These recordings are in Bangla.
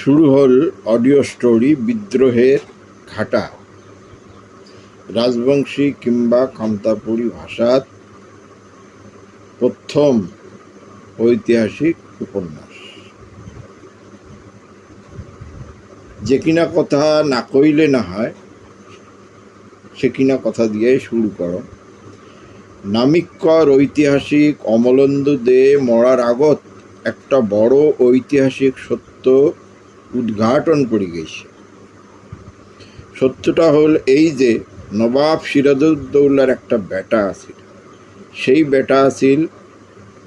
শুরু হল অডিও স্টোরি বিদ্রোহের ঘাটা। রাজবংশী কিংবা কামতাপুরী ভাষার প্রথম ঐতিহাসিক উপন্যাস। যে কিনা কথা না কইলে না হয়, সে কিনা কথা দিয়ে শুরু করো। নামিকর ঐতিহাসিক অমলেন্দু দে মরার আগত একটা বড় ঐতিহাসিক সত্য উদ্ঘাটন করে গেছে। সত্যটা হল এই যে নবাব সিরাজউদ্দৌলার একটা বেটা আছিল। সেই বেটা আছিল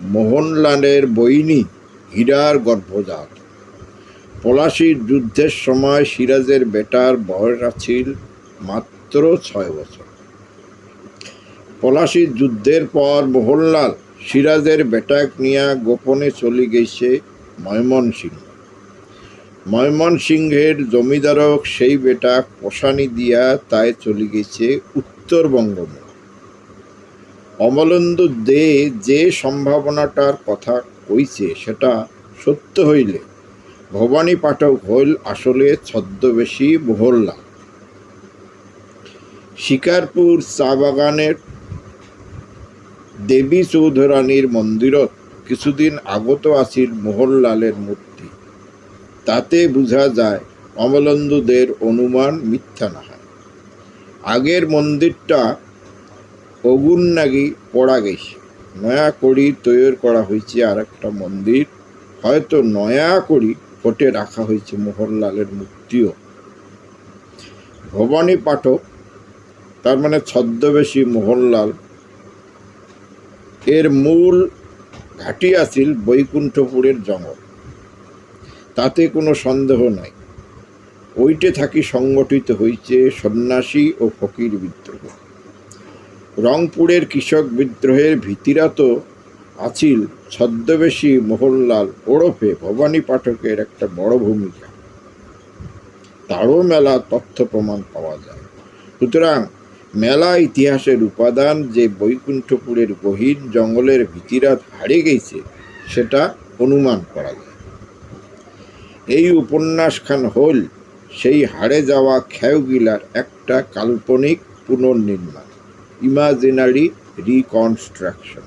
মোহনলালের বইনি হীরার গর্ভজাত। পলাশির যুদ্ধের সময় সিরাজের বেটার বয়স আছিল মাত্র ছয় বছর। পলাশির যুদ্ধের পর মোহনলাল সিরাজের বেটাক নিয়ে গোপনে চলে গেছে ময়মনসিংহ। ময়মনসিংহের জমিদারক সেই বেটা পোষানি দিয়া তাই চলে গেছে উত্তরবঙ্গ অমলেন্দু দে যে সম্ভাবনাটার কথা কইছে সেটা সত্য হইলে ভবানী পাঠক হইল আসলে ছদ্মবেশী মোহল্লা শিকারপুর চা বাগানের দেবী চৌধুরানীর মন্দিরত কিছুদিন আগত আছিল মোহনলালের মূর্তি। তাতে বোঝা যায় অমলেন্দুদের অনুমান মিথ্যা না। হয় আগের মন্দিরটা অগুন নাগি পড়া গেছে। নয়া করি তৈরি করা হয়েছে আর একটা মন্দির। হয়তো নয়া করি ফটে রাখা হয়েছে মোহনলালের মূর্তিও। ভবানী পাঠক, তার মানে ছদ্মবেশী মোহনলাল, এর মূল ঘাঁটি আছিল বৈকুণ্ঠপুরের জঙ্গল। তাতে কোনো সন্দেহ নাই। ওইটে থাকি সংগঠিত হয়েছে সন্ন্যাসী ও ফকির বিদ্রোহ। রংপুরের কৃষক বিদ্রোহের ভীতিরা তো আছিল ছদ্মবেশী মোহনলাল ওরফে ভবানী পাঠকের একটা বড় ভূমিকা। তারও মেলা তথ্য প্রমাণ পাওয়া যায়। সুতরাং মেলা ইতিহাসের উপাদান যে বৈকুণ্ঠপুরের গহীন জঙ্গলের ভিতিরাত হারিয়ে গেছে, সেটা অনুমান করা যায়। এই উপন্যাসখান হল সেই হারে যাওয়া খেউগিলার একটা কাল্পনিক পুনর্নির্মাণ, ইমাজিনারি রিকনস্ট্রাকশন।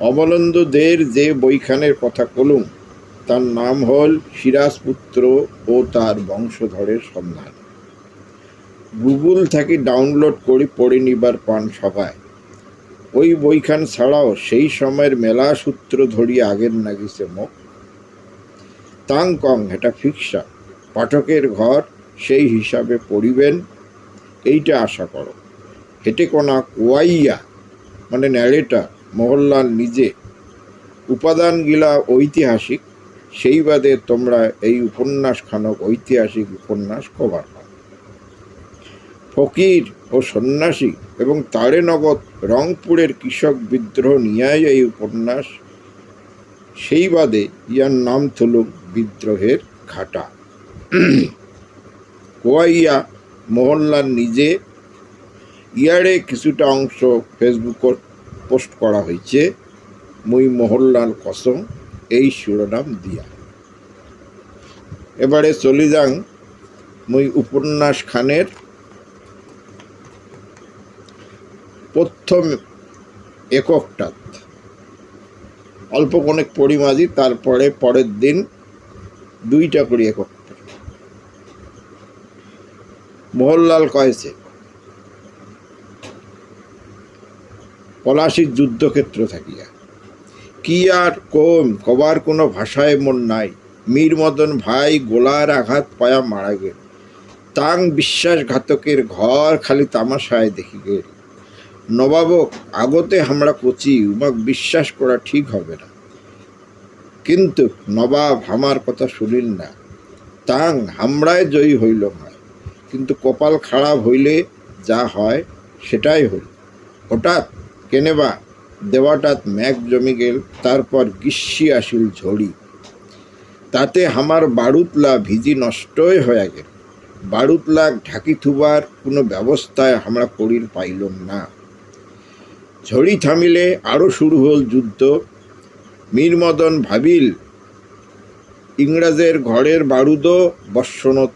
অমলেন্দুদের যে বইখানের কথা কলুম, তার নাম হল সিরাজপুত্র ও তার বংশধরের সন্ধান। গুগল থেকে ডাউনলোড করে পড়ে নিবার পান সভায় ওই বইখান ছাড়াও সেই সময়ের মেলা সূত্র ধরিয়ে আগের নাগিছে মুখ। তাং কং এটা ফিক্সা। পাঠকের ঘর সেই হিসাবে পড়িবেন, এইটা আশা করো। হেটে কোনা কোয়াইয়া মানে ন্যারেটার মোহনলাল নিজে। উপাদানগুলা ঐতিহাসিক, সেই বাদে তোমরা এই উপন্যাস খানক ঐতিহাসিক উপন্যাস কভার পাও। ফকির ও সন্ন্যাসী এবং তারে নগদ রংপুরের কৃষক বিদ্রোহ নিয়ে এই উপন্যাস, সেই বাদে ইয়ার নাম থলুক বিদ্রোহের ঘাটা। কোয়াইয়া মোহনলাল নিজে ইয়ারে কিছুটা অংশ ফেসবুকত পোস্ট করা হয়েছে, মুই মোহনলাল কসম এই শিরোনাম দিয়া। এবারে চলে যাং মুই উপন্যাস খানের প্রথম এককটাত। অল্প অনেক পরিমাজি, তারপরে পরের দিন দুইটা করে একক মোহনলাল কয়েছে। পলাশির যুদ্ধক্ষেত্র থাকিয়া। কি আর কম, কবার কোনো ভাষায় মন নাই। মীর মদন ভাই গোলার আঘাত পায়া মারা গেল। তাং বিশ্বাসঘাতকের ঘর খালি তামাশায় দেখি গেল। নবাবক, আগতে আমরা কচি, উমাক বিশ্বাস করা ঠিক হবে না। কিন্তু নবাব হামার কথা শুনিল না। তাং হামরায় জয়ী হইল হয়। কিন্তু কপাল খারাপ হইলে যা হয় সেটাই হইল। হঠাৎ কেনেবা দেওয়াটাত ম্যাগ জমি গেল, তারপর গ্রীষ্মী আসিল ঝড়ি। তাতে আমার বাড়ুতলা ভিজি নষ্টই হয়ে গেল। বাড়ুতলা ঢাকি থুবার কোনো ব্যবস্থায় আমরা করির পাইলাম না। ঝড়ি থামিলে আরও শুরু হল যুদ্ধ। মীরমদন ভাবিল, ইংরাজের ঘরের বারুদও বর্ষণত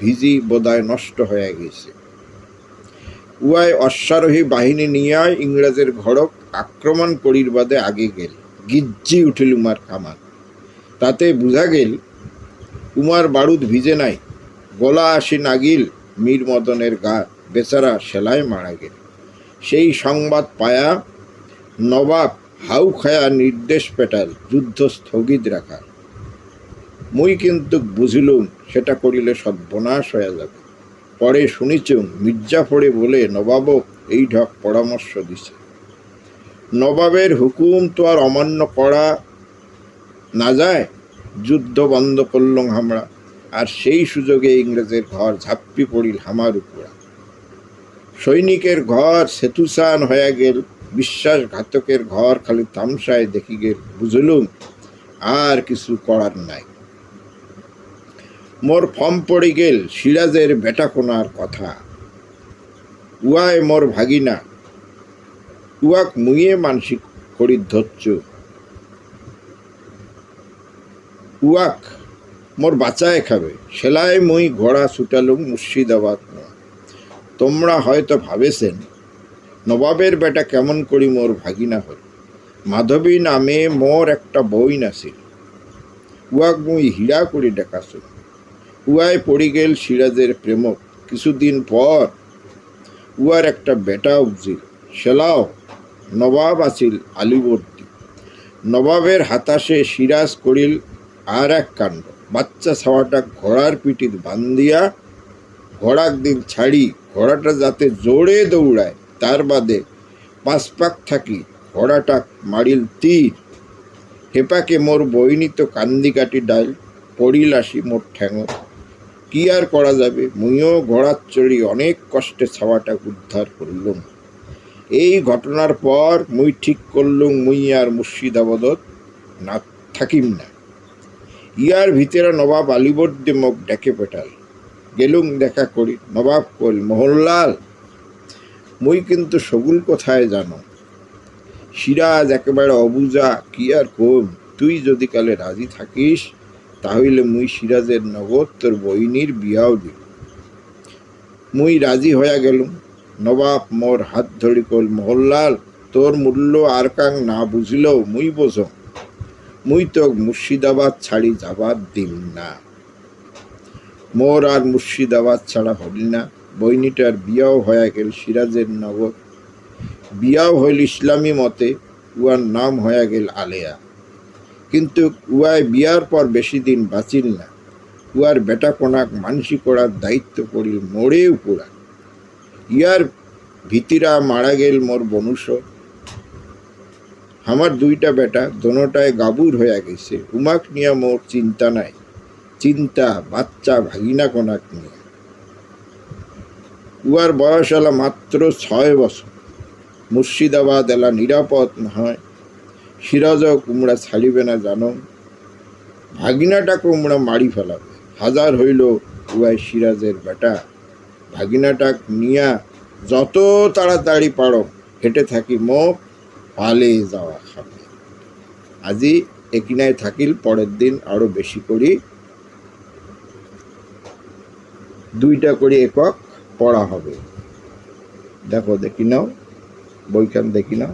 ভিজি বোধহয় নষ্ট হয়ে গেছে। উয়াই অশ্বারোহী বাহিনী নিয়ে ইংরাজের ঘরক আক্রমণ করির বাদে আগে গেল। গিজ্জি উঠিল উমার কামান তাতে বুঝা গেল, উমার বারুদ ভিজে নাই। গলা আসি নাগিল মীর মদনের গা বেচারা সেলাই মারা গেল। সেই সংবাদ পায়া নবাব হাউ খায়া নির্দেশ পেটাল যুদ্ধ স্থগিত রাখার মুই কিন্তু বুঝিলুম সেটা করিলে সর্বনাশ হয়ে যাবে। পরে শুনিছুম মির্জাফরে বলে নবাবক এই ঢক পরামর্শ দিছে। নবাবের হুকুম তো আর অমান্য করা না যায়। যুদ্ধ বন্ধ করলুম আমরা। আর সেই সুযোগে ইংরেজের ঘর ঝাপ্পি পড়িল হামার উপরা। সৈনিকের ঘর সেতুসান হয়ে গেল। বিশ্বাসঘাতকের ঘর খালি তামসায় দেখি গেল বুঝলুম, আর কিছু করার নাই। মোর ফর্ম পড়ে গেল সিরাজের বেটা কোনার কথা। উয়ায় মোর ভাগিনা, উয়াক মুইয়ে মানসিক করি ধরছ। উয়াক মোর বাঁচায় খাবে, সেলাই মুই ঘোড়া ছুটালুম মুর্শিদাবাদ তোমরা হয়তো ভাবেছেন নবাবের বেটা কেমন করি মোর ভাগিনা হল? মাধবী নামে মোর একটা বইন আছিল উয়াক মুই হীরা করি ডাকাছিল উয়ায় পড়ি গেল সিরাজের প্রেমক। কিছুদিন পর উয়ার একটা বেটা উপজিল। সেলাও নবাব আছিল আলিবর্তী নবাবের হাতাশে সিরাজ করিল আর এক কাণ্ড। বাচ্চা ছাওয়াটা ঘোড়ার পিঠিত বান্ধিয়া ঘোড়াক দিন ছাড়ি ঘোড়াটা যাতে জোরে দৌড়ায়। তার বাদে পাঁচ পাক থাকি ঘোড়াটা মারিল তীর। হেপাকে মোর বইনি তো কান্দি কাটি ডাইল পড়িল আসি মোর ঠ্যাঙো কি আর করা যাবে? মুইও ঘোড়ার চড়ি অনেক কষ্টে ছাওয়াটা উদ্ধার করলুম। এই ঘটনার পর মুই ঠিক করলুম মুই আর মুর্শিদাবাদত না থাকিম না। ইয়ার ভিতরে নবাব আলিবর্দে মোক ডেকে পেটাল। গেলুম দেখা করি, নবাব কল মোহনলাল মুই কিন্তু সগুল কোথায় জানো। সিরাজ একেবারে অবুজা, কি আর কম? তুই যদি কালে রাজি থাকিস তাহলে মুই সিরাজের নগদ তোর বইনির বিয়াও দিব মুই রাজি হইয়া গেলুম। নবাব মোর হাত ধরি কল মহল্লাল, তোর মূল্য আর কাং না বুঝিলেও মুই বোঝো। মুই তো মুর্শিদাবাদ ছাড়ি যাবার দিম না। মোর আর মুর্শিদাবাদ ছাড়া হইল না। বইনিটার বিয়াও হয়ে গেল সিরাজের নগর। বিয়াও হইল ইসলামী মতে উয়ার নাম হয়ে গেল আলেয়া। কিন্তু উয়ায় বিয়ার পর বেশি দিন বাঁচিল না। উয়ার বেটা কোনাক মানসি করার দায়িত্ব পড়িল মোড়ে উপরা। ইয়ার ভিতিরা মারা গেল মোর বনুষ। আমার দুইটা বেটা দোনোটায় গাবুর হয়ে গেছে। উমাক নিয়ে মোর চিন্তা নাই। চিন্তা বাচ্চা ভাগিনা কোনাক নিয়ে। উয়ার বয়স এলা মাত্র ছয় বছর। মুর্শিদাবাদ এলা নিরাপদ নয়। সিরাজ কুমড়া ছাড়িবে না জানো। ভাগিনাটা কুমড়া মারি ফেলাবে। হাজার হইল উয়াই সিরাজের বেটা। ভাগিনাটাক নিয়া যত তাড়াতাড়ি পারো হেঁটে থাকি মোক পালে যাওয়া খাবে। আজি একিনায় থাকিল, পরের দিন আরও বেশি করি। দুইটা করে একক। পড়া হবে। দেখো দেখি নাও বইখান দেখি নাও।